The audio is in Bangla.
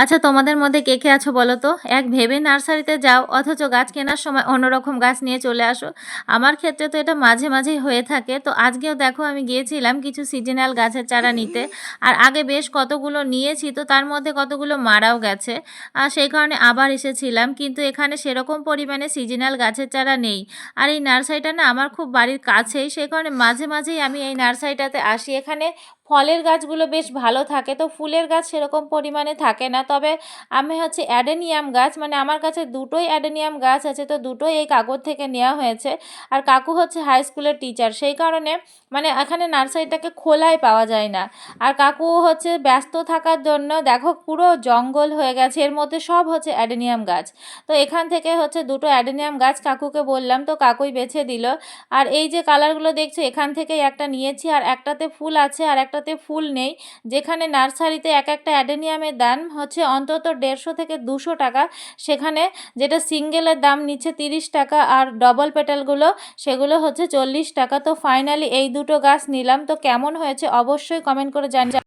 আচ্ছা তোমাদের মধ্যে কে কে আছো বলো তো? এক, ভেবে নার্সারিতে যাও, অথচ গাছ কেনার সময় অন্যরকম গাছ নিয়ে চলে আসো। আমার ক্ষেত্রে তো এটা মাঝে মাঝেই হয়ে থাকে। তো আজকেও দেখো, আমি গিয়েছিলাম কিছু সিজনাল গাছের চারা নিতে। আর আগে বেশ কতগুলো নিয়েছি, তো তার মধ্যে কতগুলো মারাও গেছে। আর সেই কারণে আবার এসেছিলাম, কিন্তু এখানে সেরকম পরিমাণে সিজনাল গাছের চারা নেই। আর এই নার্সারিটা না আমার খুব বাড়ির কাছেই, সেই কারণে মাঝে মাঝেই আমি এই নার্সারিটাতে আসি। এখানে ফলের গাছগুলো বেশ ভালো থাকে। তো ফুলের গাছ সেরকম পরিমাণে থাকে না। তবে আমি হচ্ছে অ্যাডেনিয়াম গাছ মানে আমার কাছে দুটোই অ্যাডেনিয়াম গাছ আছে, তো দুটোই এই কাগজ থেকে নেওয়া হয়েছে। আর কাকু হচ্ছে হাই স্কুলের টিচার সেই কারণে মানে এখানে নার্সারিটাকে খোলাই পাওয়া যায় না। আর কাকু হচ্ছে ব্যস্ত থাকার জন্য, দেখো পুরো জঙ্গল হয়ে গেছে, এর মধ্যে সব হচ্ছে অ্যাডেনিয়াম গাছ। তো এখান থেকে হচ্ছে দুটো অ্যাডেনিয়াম গাছ কাকুকে বললাম, তো কাকুই বেছে দিল। আর এই যে কালারগুলো দেখছ, এখান থেকেই একটা নিয়েছি, আর একটাতে ফুল আছে, আর একটাতে ফুল নেই। যেখানে নার্সারিতে এক একটা অ্যাডেনিয়ামের দাম হচ্ছে অন্তত দেড়শো থেকে দুশো টাকা। সেখানে যেটা সিঙ্গেলের দাম নিচ্ছে তিরিশ টাকা আর ডবল পেটালগুলো, সেগুলো হচ্ছে চল্লিশ টাকা। তো ফাইনালি এই দুটো গাছ নিলাম। তো কেমন হয়েছে অবশ্যই কমেন্ট করে জানি